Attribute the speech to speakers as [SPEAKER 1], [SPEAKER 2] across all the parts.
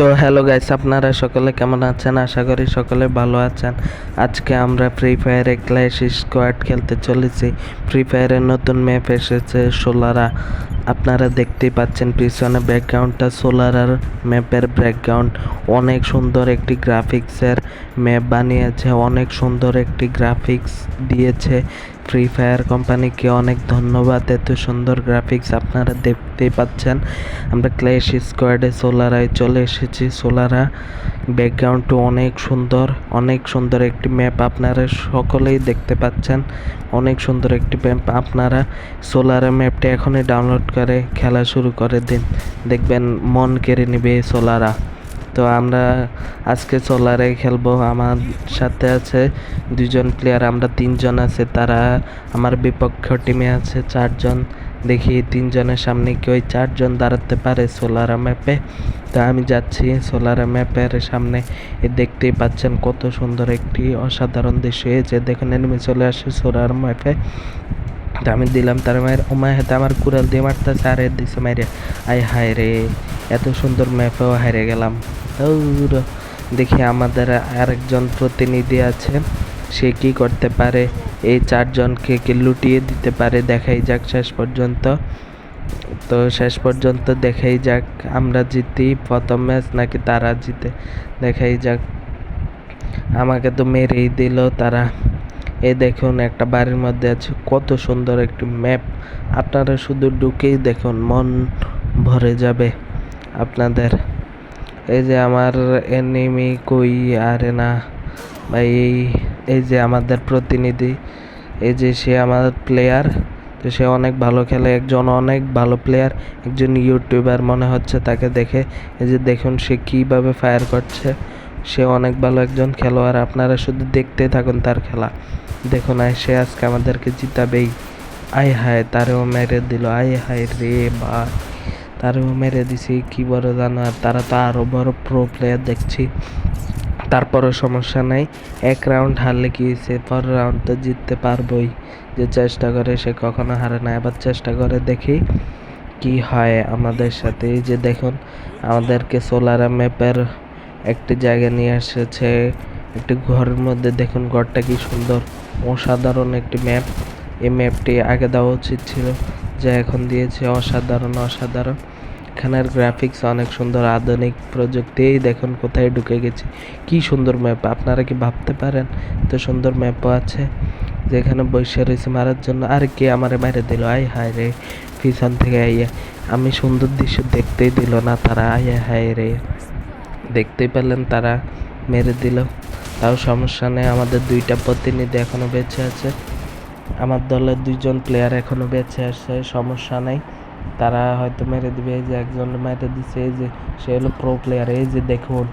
[SPEAKER 1] তো hello guys আপনারা সকলে কেমন আছেন? আশা করি সকলে ভালো আছেন। আজকে আমরা ফ্রি ফায়ারে ক্ল্যাশ স্কোয়াড খেলতে চলেছি। ফ্রি ফায়ারের নতুন ম্যাপ এসেছে সোলারা আপনারা দেখতেই পাচ্ছেন পিছনে ব্যাকগ্রাউন্ডটা সোলারার ম্যাপের ব্যাকগ্রাউন্ড অনেক সুন্দর একটি গ্রাফিক্সের ম্যাপ বানিয়েছে, অনেক সুন্দর একটি গ্রাফিক্স দিয়েছে। ফ্রি ফায়ার কোম্পানিকে অনেক ধন্যবাদ। এত সুন্দর গ্রাফিক্স আপনারা দেখতেই পাচ্ছেন। আমরা ক্ল্যাশ স্কোয়াডে সোলারায় চলে এসেছি। সোলারা ব্যাকগ্রাউন্ডটা অনেক সুন্দর। অনেক সুন্দর একটি ম্যাপ আপনারা সকলেই দেখতে পাচ্ছেন। অনেক সুন্দর একটি ম্যাপ আপনারা। সোলারা ম্যাপটি এখনই ডাউনলোড করে, খেলা শুরু করে দিন। দেখবেন মন কেড়ে নেবে সোলারা তো আমরা আজকে সোলারে খেলব। আমার সাথে আছে দুজন প্লেয়ার আমরা তিনজন আছে। তারা আমার বিপক্ষ টিমে আছে চারজন। দেখি তিনজনের সামনে কি ওই চারজন দাঁড়াতে পারে সোলারা ম্যাপে তা আমি যাচ্ছি সোলারা ম্যাপের সামনে। দেখতেই পাচ্ছেন কত সুন্দর একটি অসাধারণ দৃশ্য। যে দেখুন এনিমি চলে আসে সোলার ম্যাপে তা আমি দিলাম তার মায়ের ও মায়ের হাতে আমার কুড়াল দিয়ে মারতেছে আর দিছে মাইরে আয় হায় রে এত সুন্দর ম্যাপেও হারে গেলাম। দেখি আমাদের আরেকজন প্রতিনিধি আছে সে কি করতে পারে এই চারজনকে কি লুটিয়ে দিতে পারে দেখাই যাক শেষ পর্যন্ত তো শেষ পর্যন্ত দেখাই যাক আমরা জিতি প্রথম ম্যাচ নাকি তারা জিতে দেখাই যাক আমাকে তো মেরেই দিল তারা এই দেখুন, একটা বাড়ির মধ্যে আছে, কত সুন্দর একটি ম্যাপ। আপনারা শুধু ঢুকেই দেখুন, মন ভরে যাবে আপনাদের। এই যে আমার এনিমি কই, আরে না, ভাই, এই এই যে আমাদের প্রতিনিধি, এই যে সে আমার প্লেয়ার তো সে অনেক ভালো খেলে, একজন অনেক ভালো প্লেয়ার একজন ইউটিউবার মনে হচ্ছে তাকে দেখে। এই যে দেখুন, সে কীভাবে ফায়ার করছে। সে অনেক ভালো একজন খেলোয়াড়, আপনারা শুধু দেখতে থাকুন তার খেলা। দেখুন, আয়, সে আজকে আমাদেরকে জিতাবেই। আয় হায়, তারেও মেরে দিল। আয় হায় রে বা তারেও মেরে দিছি, কি বড় জানো আর তারা তো আরও বড় প্রো প্লেয়ার দেখছি। তারপরও সমস্যা নাই। এক রাউন্ড হারলে কি হয়েছে? পরের রাউন্ড তো জিততে পারবই। যে চেষ্টা করে, সে কখনো হারে না। এবার চেষ্টা করে দেখি কি হয় আমাদের সাথে। যে দেখুন, আমাদেরকে সোলার ম্যাপের একটি জায়গা নিয়ে এসেছে, একটি ঘরের মধ্যে। দেখুন, ঘরটা কি সুন্দর, অসাধারণ একটি ম্যাপ। এই ম্যাপটি আগে দেওয়া উচিত ছিল যা এখন দিয়েছে অসাধারণ অসাধারণ। এখানের গ্রাফিক্স অনেক সুন্দর, আধুনিক প্রযুক্তি। দেখুন, কোথায় ঢুকে গেছি। কি সুন্দর ম্যাপ, আপনারা কি ভাবতে পারেন? এত সুন্দর ম্যাপও আছে যেখানে বসে রয়েছে মারার জন্য। আর কে আমারে মেরে দিল? আয় হায় রে, পিছন থেকে আইয়া। আমি সুন্দর দৃশ্য দেখতেই দিল না তারা। আয় হায় রে। দেখতেই পেলেন তারা মেরে দিল। তাও সমস্যা নেই, আমাদের দুইটা প্রতিনিধি এখনও বেঁচে আছে। আমার দলের দুইজন প্লেয়ার এখনও বেঁচে আছে, সমস্যা নেই। তারা হয়তো মেরে দিবে, এই যে একজন মেরে দিছে, এই যে সে হলো প্রো প্লেয়ার এই যে দেখুন,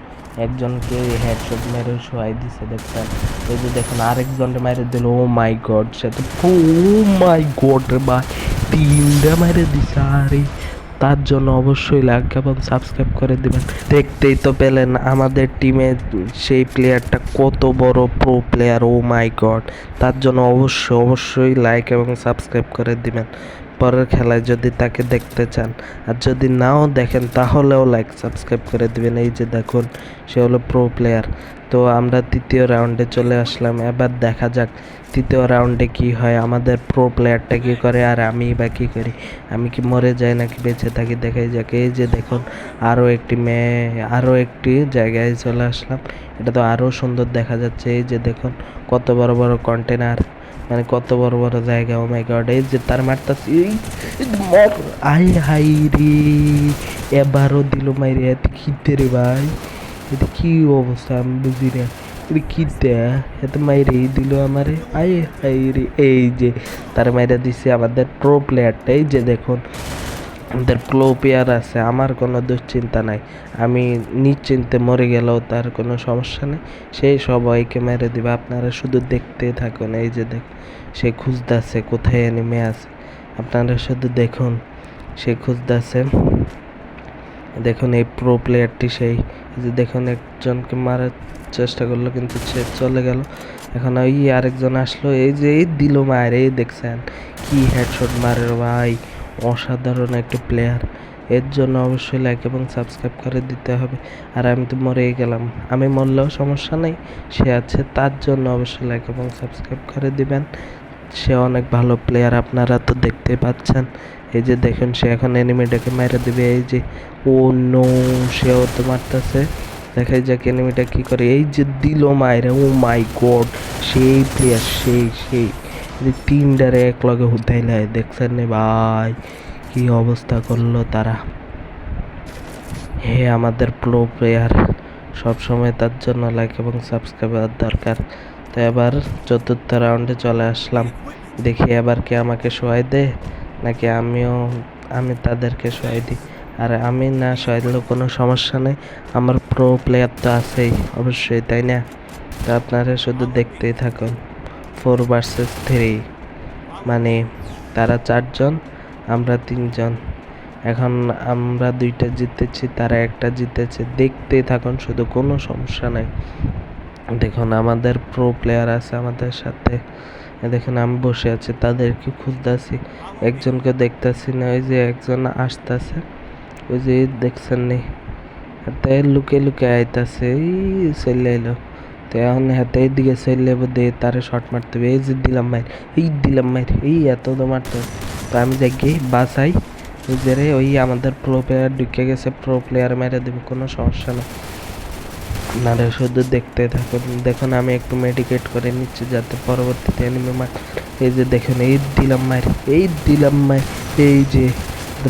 [SPEAKER 1] একজনকে হেডশট মেরে শোয়াই দিছে দেখছেন এই যে দেখুন, আরেকজনকে মেরে দিল ও মাই গড সে তো ও মাই গড রে তিনটা মেরে দিছে, আরে। তার জন্য অবশ্যই লাইক এবং সাবস্ক্রাইব করে দিবেন। দেখতেই তো পেলেন আমাদের টিমে সেই প্লেয়ারটা কত বড় pro player oh my god তার জন্য অবশ্যই অবশ্যই লাইক এবং সাবস্ক্রাইব করে দিবেন। পরের খেলায় যদি তাকে দেখতে চান আর যদি নাও দেখেন তাহলেও লাইক সাবস্ক্রাইব করে দিবেন। এই যে দেখুন, সে হলো প্রো প্লেয়ার তো আমরা তৃতীয় রাউন্ডে চলে আসলাম। এবার দেখা যাক তৃতীয় রাউন্ডে কি হয়, আমাদের প্রো প্লেয়ারটা কি করে আর আমি বা কী করি। আমি কি মরে যাই নাকি বেঁচে থাকি? দেখাই যাক। এই যে দেখুন আরও একটি মেয়ে আরও একটি জায়গায় চলে আসলাম। এটা তো আরও সুন্দর দেখা যাচ্ছে। এই যে দেখুন, কত বড় বড় কন্টেনার মানে কত বড় বড় জায়গা ও মাই গড এই যে তার মারতাছি আই হাই রে, এবারও দিল মাইরে, এত খিতে রে ভাই? এটা কি অবস্থা আমি বুঝি না। এটা খিতে এত মাইরে দিল আমারে। আই হাই রে, এই যে তার মাইরে দিছে আমাদের প্রো প্লেয়ারটা এই যে দেখুন। আমাদের ক্লো প্লেয়ার আছে, আমার কোনো দুশ্চিন্তা নাই। আমি নিশ্চিন্তে মরে গেলেও তার কোনো সমস্যা নেই। সেই সবাইকে মেরে দিবে, আপনারা শুধু দেখতে থাকুন, এই যে দেখ, সে খুঁজতেছে কোথায় নেমে আছে। আপনারা শুধু দেখুন, সে খুঁজতেছে। দেখুন এই প্রো প্লেয়ারটি সেই যে দেখুন একজনকে মারার চেষ্টা করল, কিন্তু সে চলে গেল। এখন ওই আরেকজন আসলো, এই যে এই দিল মায়ের, এই দেখছেন, কি হেডশট মারে ভাই। অসাধারণ একটা প্লেয়ার এর জন্য অবশ্যই লাইক এবং সাবস্ক্রাইব করে দিতে হবে। আর আমি তো মরেই গেলাম। আমি মরলেও সমস্যা নেই। সে আছে, তার জন্য অবশ্যই লাইক এবং সাবস্ক্রাইব করে দিবেন। সে অনেক ভালো প্লেয়ার আপনারা তো দেখতে পাচ্ছেন। এই যে দেখুন, সে এখন এনিমিটাকে মেরে দেবে। এই যে, ও নো সেও তো মারতেছে। দেখাই যাক এনিমিটা কি করে। এই যে দিল মায়ের ও মাই গড সেই প্লেয়ার সেই সেই। তিনটারে এক লগে হুদাইলে, দেখছেন নে ভাই, কি অবস্থা করল তারা। হে আমাদের প্রো প্লেয়ার সবসময় তার জন্য লাইক এবং সাবস্ক্রাইবার দরকার। তো এবার চতুর্থ রাউন্ডে চলে আসলাম। দেখি এবার কি আমাকে শোয়াই দে, নাকি আমিও, আমি তাদেরকে শোয়াই দিই। আর আমি না শোয়াইলেও কোনো সমস্যা নেই, আমার প্রো প্লেয়ার তো আছেই, অবশ্যই, তাই না? তো আপনারা শুধু দেখতেই থাকুন। Four versus three. মানে তারা চারজন, আমরা তিনজন। এখন আমরা দুইটা জিতেছি, তারা একটা জিতেছে। দেখতেই থাকুন, শুধু কোনো সমস্যা নাই। দেখুন, আমাদের প্রো প্লেয়ার আছে আমাদের সাথে। দেখুন, আমি বসে আছি, তাদেরকে খুঁজতেছি। একজনকে দেখতেছি না, ওই যে একজন আসতেছে। ওই যে দেখছেন নি তাই লুকে লুকে আইতাছে, এই চলে এলো। তো এখন হাতে দিকে চলে দে তারে শর্ট মারতে হবে। এই যে দিলাম মাইর, এই দিলাম মাইর, এই এত তো মারতে তো আমি দেখি বাসাই ওই যে রে, ওই আমাদের প্রো প্লেয়ার ঢুকে গেছে প্রো প্লেয়ার মেরে দেবে, কোনো সমস্যা না আপনারা শুধু দেখতে থাকুন। দেখুন, আমি একটু মেডিকেট করে নিচ্ছি যাতে পরবর্তীতে এনিমি মার। এই যে দেখুন, এই দিলাম মার এই দিলাম মার এই যে।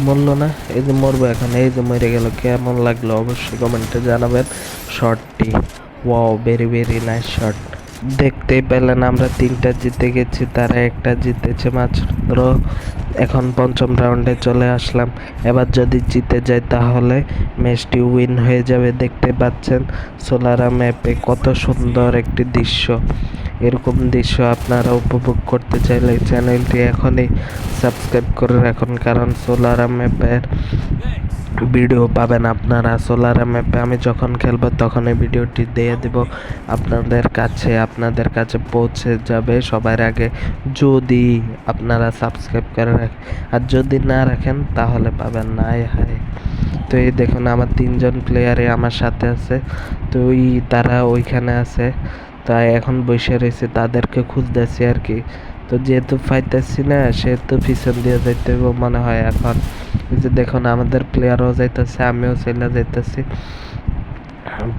[SPEAKER 1] মরলো না? এই যে মরবো এখন, এই যে মরে গেল। কেমন লাগল অবশ্যই কমেন্টে জানাবেন। শর্টটি wow very very nice shot দেখতেই পেলেন আমরা তিনটা জিতে গেছি, তারা একটা জিতেছে মাত্র। এখন পঞ্চম রাউন্ডে চলে আসলাম। এবার যদি জিতে যায় তাহলে ম্যাচটি উইন হয়ে যাবে, দেখতে পাচ্ছেন। সোলারা ম্যাপে কত সুন্দর একটি দৃশ্য। এরকম দৃশ্য আপনারা উপভোগ করতে চাইলে চ্যানেলটি এখনই সাবস্ক্রাইব করে রাখুন, কারণ সোলারা ম্যাপের ভিডিও পাবেন আপনারা। সোলার ম্যাপে আমি যখন খেলব তখন এই ভিডিওটি দিয়ে দেব। আপনাদের কাছে আপনাদের কাছে পৌঁছে যাবে সবার আগে। যদি আপনারা সাবস্ক্রাইব করে রাখেন আর যদি না রাখেন তাহলে পাবেন না হায়। তো এই দেখুন, আমার তিনজন প্লেয়ারে আমার সাথে আছে। তো ওই তারা ওইখানে আছে। তাই এখন বসে রয়েছে, তাদেরকে খুঁজতেছি আর কি। তো যেহেতু পাইতেছি না, সেহেতু পিছন দিয়ে যাইতে মনে হয় এখন। যে দেখুন, আমাদের প্লেয়ারও যাইতেছে, আমিও চাইলে যাইতেছি।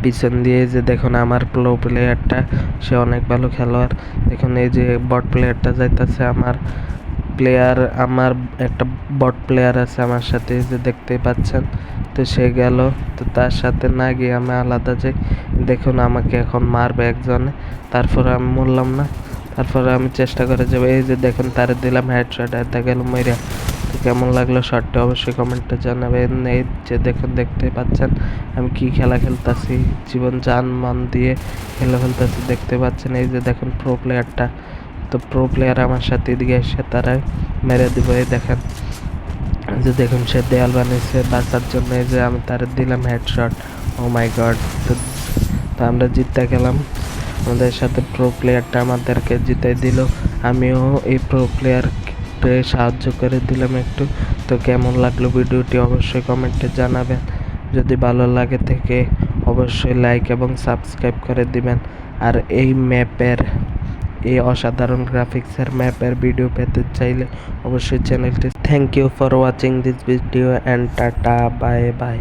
[SPEAKER 1] পিছন দিয়ে যে দেখুন, আমার প্লো প্লেয়ারটা সে অনেক ভালো খেলোয়াড়। দেখুন, এই যে বট প্লেয়ারটা যাইতেছে আমার। প্লেয়ার আমার একটা বট প্লেয়ার আছে আমার সাথে যে দেখতেই পাচ্ছেন। তো সে গেল, তো তার সাথে না গিয়ে আমি আলাদা যাই। দেখুন আমাকে এখন মারবে একজনে, তারপরে আমি মরলাম না। তারপরে আমি চেষ্টা করে যাব, এই যে দেখুন তারে দিলাম হেডশট এটা গেল মইরা। তো কেমন লাগল শটটা অবশ্যই কমেন্টে জানাবেন। এই যে দেখুন দেখতে পাচ্ছেন, আমি কি খেলা খেলতেছি, জীবন জান মান দিয়ে খেলা ফেলতেছি দেখতে পাচ্ছেন। এই যে দেখুন প্রো প্লেয়ারটা তো প্রো প্লেয়ার আমার সাথে এদিকে এসে তারা মেরে দিব, এই দেখেন। যে দেখুন সে দেয়াল বানিয়েছে, বাঁচার জন্য এই যে আমি তার দিলাম হেডশট ও মাই গড তো আমরা জিততে গেলাম। আমাদের সাথে প্রো প্লেয়ারটা আমাদেরকে জিতে দিল। আমিও এই প্রো প্লেয়ারকে সাহায্য করে দিলাম একটু। তো কেমন লাগল ভিডিওটি অবশ্যই কমেন্টে জানাবেন। যদি ভালো লাগে থেকে অবশ্যই লাইক এবং সাবস্ক্রাইব করে দিবেন। আর এই ম্যাপের এই অসাধারণ গ্রাফিক্সের ম্যাপের ভিডিও পেতে চাইলে অবশ্যই চ্যানেলটি thank you for watching this video and tata bye bye